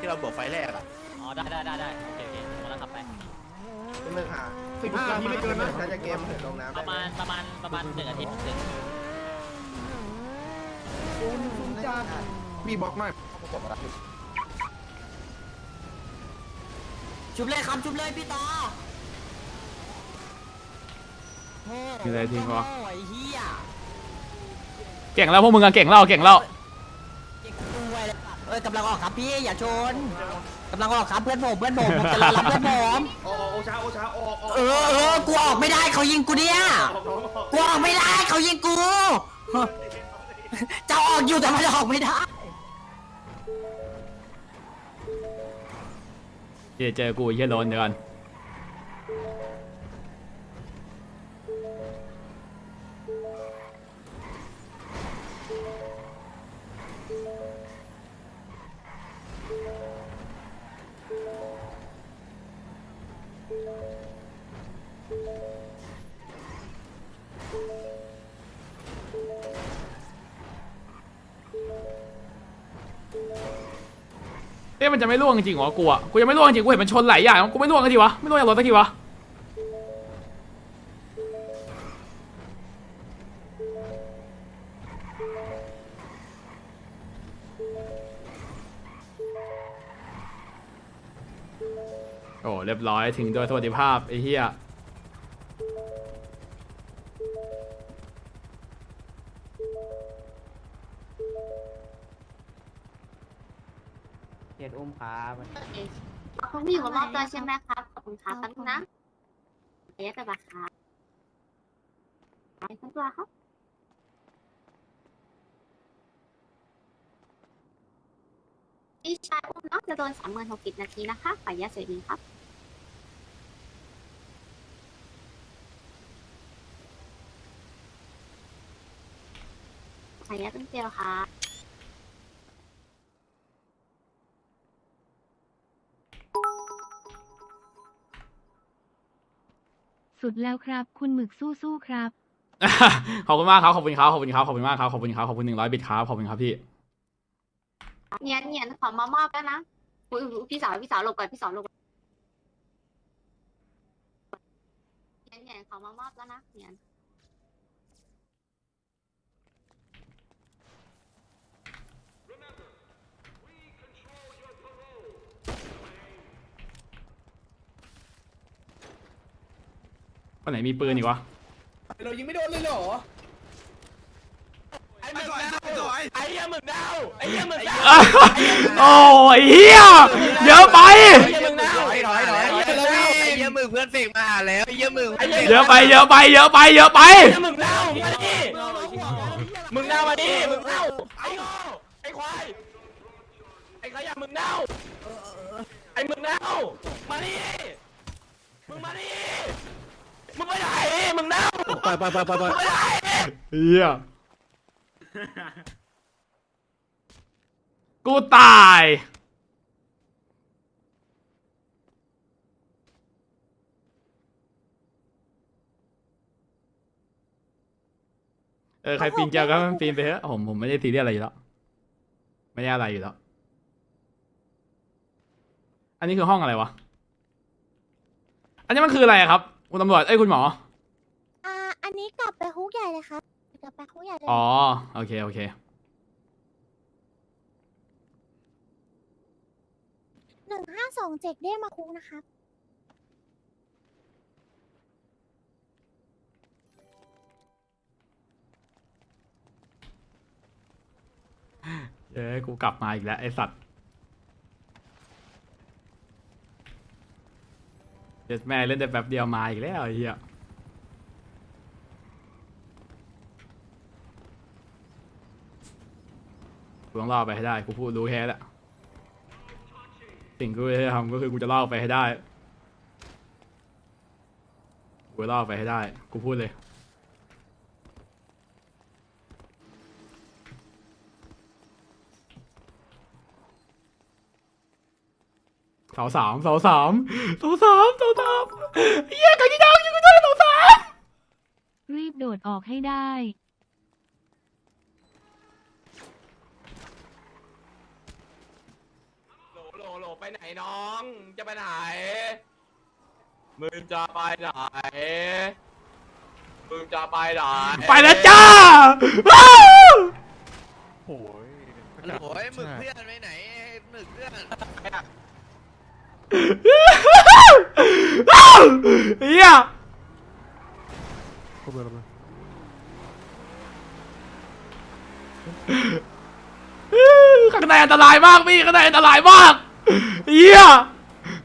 ที่เราบวกไฟแรกอะอ๋อได้ได้ได้ได้โอเคโอเคผมกำลังขับไปเป็นหนึ่งหาสิบห้านาทีไม่เกินนะถ้าจะเกมถึงลงน้ำประมาณประมาณประมาณหนึ่งอาทิตย์ถึงมีบล็อกหน่อยชุบเลยครับชุบเลยพี่ต่อมีอะไรทิ้งวะโอ้ยเฮียเก่งแล้วพวกมึงอะเก่งแล้วเก่งแล้วเก่งกูไว้ เลยครับเอ้ยกำลังออกครับพี่อย่าชนกำลังออกครับเพื่อนผมเพื่อนผมผมจะรอรับเพื่อนผมโอ้โอช้าโอช้าออกออกเออเออกูออกไม่ได้เขายิงกูเนี่ยกูออกไม่ได้เขายิงกูจะออกอยู่แต่มันออกไม่ได้เดี๋ยวเจอกูไอ้เฮียโดนเดี๋ยวก่อน เอ๊ะมันจะไม่ล่วงจริงเหรอกูอะกูยังไม่ล่วงจริงกูเห็นมันชนหลายอย่างกูไม่ล่วงกันทีวะไม่ล่วงอย่างรถสักทีวะโอ้เรียบร้อยถึงโดยสวัสดิภาพไอ้เหี้ย อุ้มครับคุณผู้หญิงมามอบตัวใช่ไหมครับ ขอบคุณครับแป๊บนึงนะเดี๋ยวไปบัตรครับไปคุณตัวครับพี่ชายอุ้มเนาะจะโดนสามหมื่นหกสิบนาทีนะคะขออนุญาเสียดีครับขออนุญาตเป็นเจลค่ะ สุดแล้วครับ คุณหมึกสู้ๆครับ ขอบคุณมากครับขอบคุณครับขอบคุณครับขอบคุณมากครับขอบคุณครับขอบคุณหนึ่งร้อยบิตครับขอบคุณครับพี่เนียนเนียนขอมามอบแล้วนะอุ๊ยอุ๊ยพี่สาวพี่สาวหลบก่อนพี่สาวหลบก่อนเนียนเนียนขอมามอบแล้วนะเนียน วันไหนมีปืนอีกวะเรายิงไม่โดนเลยเหรอไอ้สวยสวยไอ้เหี้ยมึงดาวไอ้เหี้ยมึงดาวโอ้ยเฮียเยอะไปไอ้เหี้ยมึงดาวถอยถอยถอยไอ้เยี่ยมึงเพื่อนเสกมาหาแล้วไอ้เยี่ยมึงเยอะไปเยอะไปเยอะไปเยอะไปไอ้เหี้ยมึงดาวมาดิมึงดาวมาดิมึงดาวไอ้โง่ไอ้ควายไอ้ขยะมึงดาวไอ้มึงดาวมาดิมึงมาดิ มึงไปไหนมึงดาวไปไปไปไปไปไปไหนเฮียกูตายเออใครปีนเกลียวก็มันปีนไปเถอะผมผมไม่ได้ซีเรียสอะไรอยู่แล้วไม่ได้อะไรอยู่แล้ว อันนี้คือห้องอะไรวะ อันนี้มันคืออะไรอะครับ คุณตำรวจเอ้ยคุณหมอ อ่า อันนี้กลับไปคุกใหญ่เลยครับกลับไปคุกใหญ่เลยอ๋อ โอเค โอเค หนึ่งห้าสองเจ็ดได้มาคุกนะครับเอ้ยกูกลับมาอีกแล้วไอสัตว์ เด็ดแม่เล่นแต่แป๊บเดียวมาอีกแล้วไอ้เหี้ยกูต้องล่อไปให้ได้กูพูดรู้แค่แล้วสิ่งกูจะทำก็คือกูจะล่อไปให้ได้กูล่อไปให้ได้กูพูดเลยาสามเสาสามเสาสามเสาสามเฮียกันที่ดังอยู่กันได้เสาสามรีบโดดออกให้ได้ โหลโหลโหลไปไหนน้อง จะไปไหน มึงจะไปไหน มึงจะไปไหน ไปแล้วจ้าโอ้ยหมึกเพื่อนไปไหนหมึกเพื่อน เฮียข้างในอันตรายมากพี่ข้างในอันตรายมากเฮีย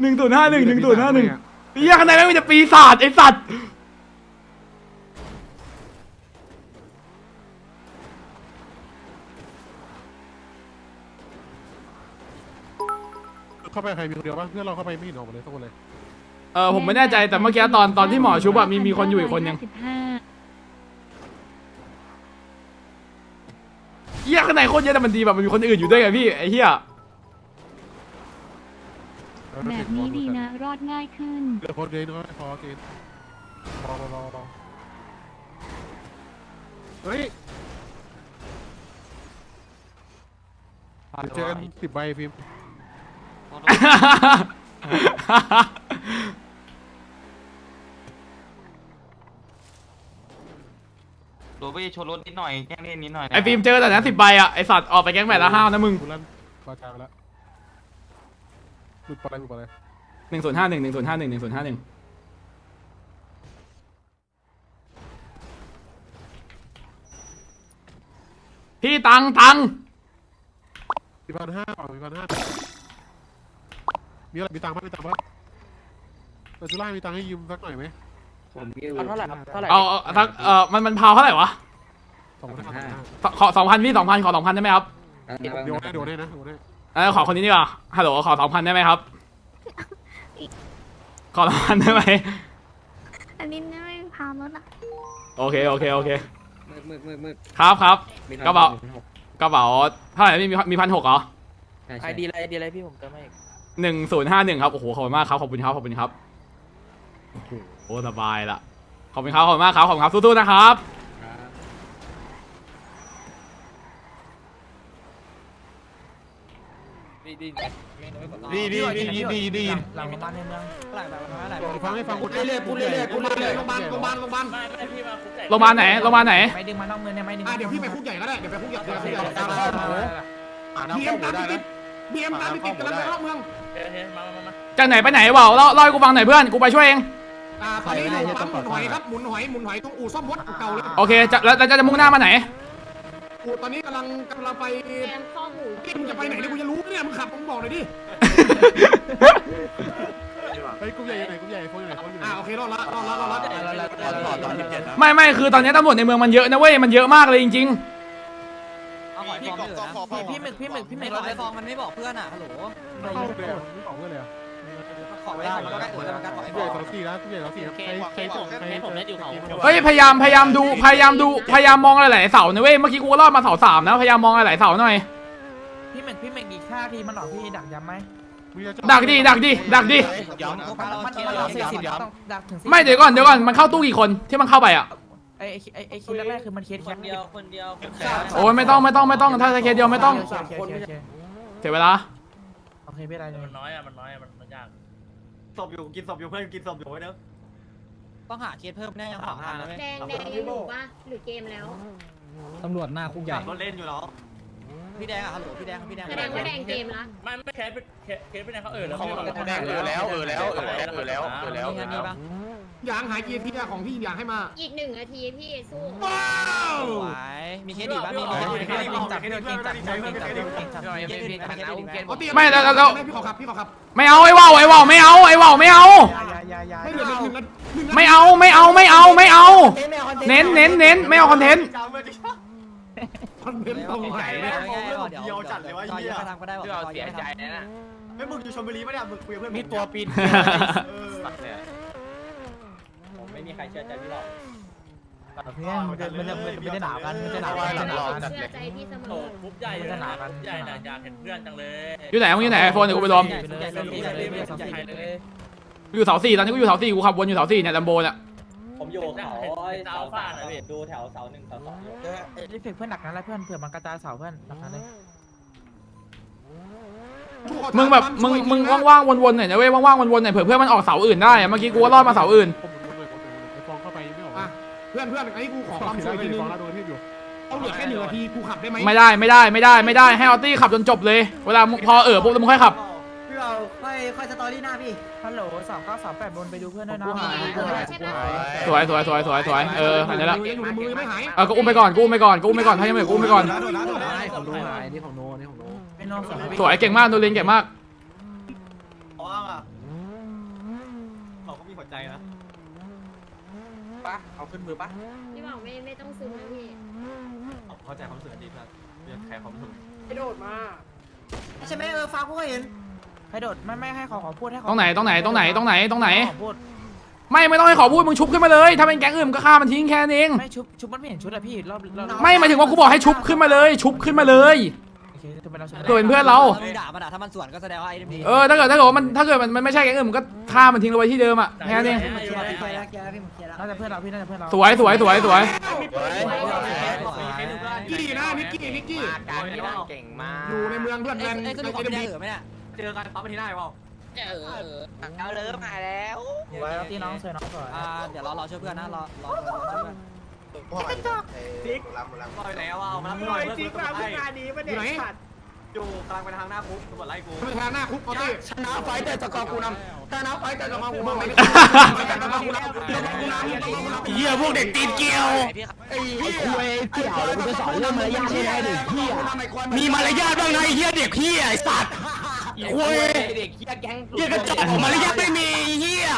หนึ่งศูนย์ห้าหนึ่งหนึ่งศูนย์ห้าหนึ่งเฮียข้างในแม่งมีแต่ปีศาจไอสัตว์เข้าไปใครมีคนเดียวป่ะเพื่อนเราเข้าไปไม่เห็นออกมาเลยสักคนเลย เออผมไม่แน่ใจแต่เมื่อกี้ตอนตอนที่หมอชุบอะมีมีคนอยู่อีกคนนึงสิบห้า เฮียข้างในโคตรเยอะแต่มันดีแบบมันมีคนอื่นอยู่ด้วยไงพี่ไอ้เฮียแบบนี้ดีนะ รอดง่ายขึ้นเหลือคนเดียวน้อยพอเกณฑ์รอรอรอรอเฮ้ยเดี๋ยวเจอกันสิบใบฟิล์ม โดนไปชนรถนิดหน่อยแกล้งเล่นนิดหน่อยไอฟิล์มเจอแต่นั้นสิบใบอะไอสัตว์ออกไปแก๊งแหวนละห้าวนะมึงกูลั่นปาจาไปแล้วหลุดไปอะไรหลุดไปอะไรหนึ่งศูนย์ห้าหนึ่งหนึ่งศูนย์ห้าหนึ่งหนึ่งศูนย์ห้าหนึ่งพี่ตังตังมีพันห้าเปล่ามีพันห้ามีอะไรมีตังค์ปะมีตังค์ปะแต่จุฬามีตังค์ให้ยืมสักหน่อยไหม เท่าไหร่ครับเท่าไหร่เอาเอาทักเออมันมันพาวเท่าไหร่วะสองพันห้าขอสองพันพี่สองพันขอสองพันได้ไหมครับเดี๋ยวได้เดี๋ยวได้นะเดี๋ยวได้เออขอคนนี้ดีกว่าฮัลโหลขอสองพันได้ไหมครับ ขอสองพันได้ไหมอันนี้ไม่พารถอะโอเคโอเคโอเคมึกมึกมึกมึกครับครับกระเป๋ากระเป๋าเท่าไหร่พี่มีมีพันหกเหรอไอดีอะไรไอดีอะไรพี่ผมเติมให้อีกหนึ่งศูนย์ห้าหนึ่งครับโอ้โหขอบคุณมากครับขอบคุณครับขอบคุณครับ โอ้โห โอ้สบายละขอบคุณครับขอบคุณมากครับขอบคุณครับสู้ๆนะครับดีดีดีดีดีดีดีหลังโรงพยาบาลในเมืองหลังแบบว่าหลังฟังให้ฟังกูเรื่อยๆพูดเรื่อยๆพูดเรื่อยๆโรงพยาบาลโรงพยาบาลโรงพยาบาลไม่ไม่พี่มาคุกไก่โรงพยาบาลไหนโรงพยาบาลไหนไม่ดึงมานอกเมืองเนี่ยไม่ดึงอะเดี๋ยวพี่ไปคุกใหญ่ก็ได้เดี๋ยวไปคุกใหญ่เดี๋ยวไปคุกใหญ่ตามตามเข้าเข้ามามาบีเอ็มตามติดบีเอ็มตามติดกำลังไปรอบเมืองเฮ้ยมามามาจากไหนไปไหนเปล่าเล่าเล่าให้กูฟังหน่อยเพื่อนกูไปช่วยเอง อ่าตอนนี้อยู่ปั๊มหมุนหอยครับหมุนหอยหมุนหอยตรงอู่ซ่อมรถอู่เก่าเลยโอเคจะแล้วแล้วจะมุ่งหน้ามาไหน อู่ตอนนี้กำลังกำลังไปแกงข้อหมูมึงจะไปไหนเนี่ยกูจะรู้เนี่ยมึงขับมึงบอกหน่อยดิเฮ้ยกูใหญ่อยู่ไหนกูใหญ่โฟนอยู่ไหนโฟนอยู่ไหนอ่าโอเครอดละรอดละรอดละตอนสิบเจ็ดนะไม่ไม่คือตอนนี้ตำรวจในเมืองมันเยอะนะเว้ยมันเยอะมากเลยจริง เอาหอยฟองเหลือนะพี่หมึกพี่หมึกพี่หมึกหอยฟองมันไม่บอกเพื่อนอะฮัลโหล เข้าเลยไม่บอกเพื่อนเลยอะ ขอไว้ทำมันก็ได้เออแล้วมันก็ขอให้กูบใหญ่อกสองสี่แล้วกูใหญ่สองสี่ใครใครจบใครๆเฮ้ยพยายามพยายามดูพยายามดูพยายามมองหลายๆเสานะเว้ยเมื่อกี้กูก็รอดมาเสาสามนะพยายามมองหลายๆเสาหน่อยพี่หมึกพี่หมึกอีกค่าทีมันหรอพี่ดักย้ำไหมดักดิดักดิดักดิย้ำมันมันเราเสียสิบต้องดักถึงไม่เดี๋ยวก่อนเดี๋ยวก่อนมันเข้าตู้กี่คนที่มันเข้าไปอะไอไอไอเคสแรกๆคือมันเคสแค่เดียวคนเดียวโอ้ยไม่ต้องไม่ต้องไม่ต้องถ้าเคสเดียวไม่ต้องสามคนไม่ใช่เสียเวลาโอเคไม่ได้เลย มันน้อยอะมันน้อยอะมันมันยาก ศพอยู่กินศพอยู่เพื่อนกินศพอยู่ไว้เนอะ ต้องหาเคสเพิ่มแน่ยังสองพันนะเว้ยแดงแดงยังอยู่ปะหรือเกมแล้ว ตำรวจหน้าคุกใหญ่ ขับรถเล่นอยู่เนาะพี่แดงอะฮัลโหลพี่แดงพี่แดงแสดงว่าแดงเกมละไม่ไม่แคสเป็นเคสเป็นไงเขาเออแล้วเขาแดงเออแล้วเออแล้วเออแล้วเออแล้วเออแล้ว มีเงินนี่ปะยางหายกี่ทีอะของพี่ยางให้มา อีกหนึ่งนาทีพี่สู้ว้าวไหว มีเคสอีกปะมีมีเคสอีกปะจับเพื่อนเก่งจับเพื่อนเก่งจับเพื่อนเก่งจับมีเคสอื่นมีเคสอื่นมีเคสเอาอื่นตีไม่แล้วแล้วแล้วพี่ขอขับพี่ขอขับไม่เอาไอ้ว่าวไอ้ว่าวไม่เอาไอ้ว่าวไม่เอายายายาไม่เหลือหนึ่งนาทีหนึ่งนาทีไม่เอาไม่เอาไม่เอาไม่เอาเน้นเน้นเน้นไม่เอาคอนเทนต์คอนเทนต์ตรงไหนเดี๋เนี่ยยวเดี๋ยวจัดเลยวะเหี้ยทำก็ได้บอกเสียใจนะไม่มึงอยู่ชลบุรีปะเนี่ยมึงคุยกับเพื่อนมีตัวปีนไม่มีใครเชื่อใจพี่หรอกเพื่อนมันจะมันจะมันจะไม่ได้หนาวกันมันจะหนาวกันจะหนาวกัน เชื่อใจพี่เสมโอ้อกรุ๊ปใหญ่เลยนะกรุ๊ปใหญ่นะอยากเห็นเพื่อนจังเลยอยู่ไหนมึงอยู่ไหนไอโฟนเดี๋ยวกูไปรวมใหญ่เลยใหญ่เลยใหญ่เลยใหญ่เลยอยู่เสาสี่ตอนนี้กูอยู่เสาสี่กูขับวนอยู่เสาสี่เนี่ยลัมโบเนี่ยผมอยู่เขาเสาฟ้านะพี่ดูแถวเสาหนึ่งเสาสองอยู่รีเฟกเพื่อนหนักนั้นแล้วเพื่อนเผื่อมันกระจายเสาเพื่อนหนักนั้นเลยมึงแบบมึงมึงว่างๆวนๆหน่อยนะเว้ยว่างๆวนๆหน่อยเผื่อเพื่อนมันออกเสาอื่นได้อะเมื่อกี้กูก็รอดมาเสาอื่น เพื่อนเพื่อนไอ้กูขอความเห็นช่แล้ววยทีไอ้นึงฟองแล้วโดนที่อยู่ต้องเหลือแค่หนึ่งนาทีกูขับได้ไหมไม่ได้ไม่ได้ไม่ได้ไม่ได้ให้ออตตี้ขับจนจบเลย เวลามึงพอเออปุ๊บแล้วมึงค่อยขับพี่เราค่อยค่อยสตอรี่หน้าพี่ฮัลโหลสามเก้าสามแปดบนไปดูเพื่อนด้วยนะกูหายกูหายกูหายสวยสวยสวยสวยสวยเอออันนี้แหละยังอยู่ในมือยังไม่หายเออก็อุ้มไปก่อนกูอุ้มไปก่อนกูอุ้มไปก่อนถ้ายังไม่กูอุ้มไปก่อนของโน้หายนี่ของโน้นี่ของโน้ไม่นอกสองสวยเก่งมากนูรินเก่งมากว่างอะเขาก็มีหัวใจนะ ปะเอาขึ้นมือปะพี่บอกไม่ไม่ต้องซื้อนะพี่เข้าใจความรู้สึกดีเพื่อนเรียกแคร์ความรู้สึกใช่ไหมเออฟ้ากูก็เห็นให้โดดไม่ไม่ให้ขอขอพูดให้ขอตรงไหนตรงไหนตรงไหนตรงไหนตรงไหน ขอพูดไม่ไม่ต้องให้ขอพูดมึงชุบขึ้นมาเลย ถ้าเป็นแก๊งอื่นมึงก็ฆ่ามันทิ้งแค่นั้นเอง ไม่ชุบชุบมันไม่เห็นชุดอะพี่รอบรอบไม่หมายถึงว่ากูบอกให้ชุบขึ้นมาเลย ชุบขึ้นมาเลย โอเคจะเป็นเราชุบตัวเป็นเพื่อนเรา มึงด่ามันด่าถ้ามันสวนก็แสดงว่าไอ้นี่เออถ้าเกิดถ้าเกิดว่ามันถ้าเกิดมันมันไม่ใช่แก๊งอื่นมึงก็ฆ่ามันทิ้งเอาไว้ที่เดิมอะแค่นั้นเองน่าจะเพื่อนเราพี่น่าจะเพื่อนเราสวยสวยสวยสวยกี้นะนิกกี้นิกกี้การที่ว่าเก่งมากอยู่ในเมืองเพื่อนแมนไอ้ไอ้สนุกเอ็ไม่มได้ดีเหรอไหมเนี่ยเจอกันปั๊บมาที่หน้าเปล่าเอาเริ่มมาแล้วตีน้องสวยน้องสวยอ่าเดี๋ยวรอรอช่วยเพื่อนนะรอรอรอช่วยเพื่อน ลอยแล้วเอามารับหน่อยเพื่อนจริงป่ะผู้งานนี้มันอยู่ไหนอยู่กำลังไปทางหน้าคุกตำรวจไล่กูไม่ทางหน้าคุกเอาตี้ชนะไฟแต่สกอร์กูนำชนะไฟแต่สกอร์กูนำเหี้ยพวกเด็กตีนเกลียวไอ้เหี้ยไอ้เกี่ยวกูจะสอนเรื่องมารยาทให้ได้เด็กเหี้ยมีมารยาทบ้างนะไอ้เหี้ยเด็กเหี้ยไอ้สัตว์คุยเด็กเหี้ยแก๊งเหี้ยกระจอกมารยาทไม่มีไอ้เหี้ย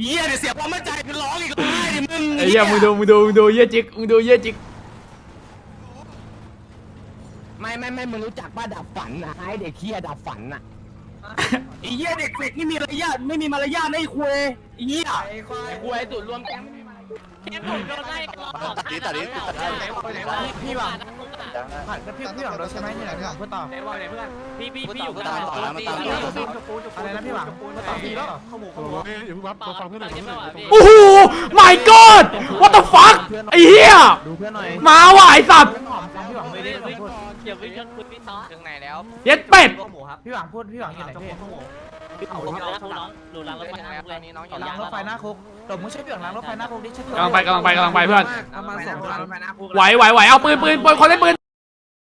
เหี้ยเดี๋ยวเสียความมั่นใจคือร้องอีกร้องไห้ดิมึงไอ้เหี้ยมึงดูมึงดูมึงดูเหี้ยจิกมึงดูเหี้ยจิกไม่ไม่ไม่มึงรู้จักป้าดับฝันนะไอ้เด็กเหี้ยดับฝันน่ะไอ้เหี้ยเด็กเฟกนี่มีมารยาทไม่มีมารยาทไอ้คุยไอ้เหี้ยไอ้ควายคุยตุ่นรวมแก๊งตัดดิตัดดิตัดดิพี่หวังผ่านพี่พี่หวังรถใช่ ไหมนี่แหละพี่หวังเพื่อต่อไหนว่าไหนเพื่อนพี่พี่พี่อยู่กับตามต่อแล้วมาตามต่ออะไรนะพี่หวังเพื่อต่อพี่แล้วข้อมูลโอ้ยอย่าเพิ่งวับตัวฟังเพื่อนหน่อยเพื่อนหน่อยโอ้โห my god what the fuck ไอ้เหี้ยดูเพื่อนหน่อยมาว่ะไอ้สัตว์พี่หวังไม่ได้พูดอย่าไปชนคุณพี่ต่อถึงไหนแล้วเย็ดเป็ดข้อมูลครับพี่หวังพูดพี่หวังอยู่ไหนพี่ข้อมูลผมเอาทุน้องดูรังรถไฟแล้วตอนนี้น้องอยู่ล้างรถไฟหน้าคุกหลบมึงช่วยพี่หวังล้างรถไฟหน้าคุกดิช่วยกำลังไปกำลังไปกำลังไปเพื่อนเอามาสองครั้งไหวไหวไหวเอาปืนปืนปืนคนเล่นปืน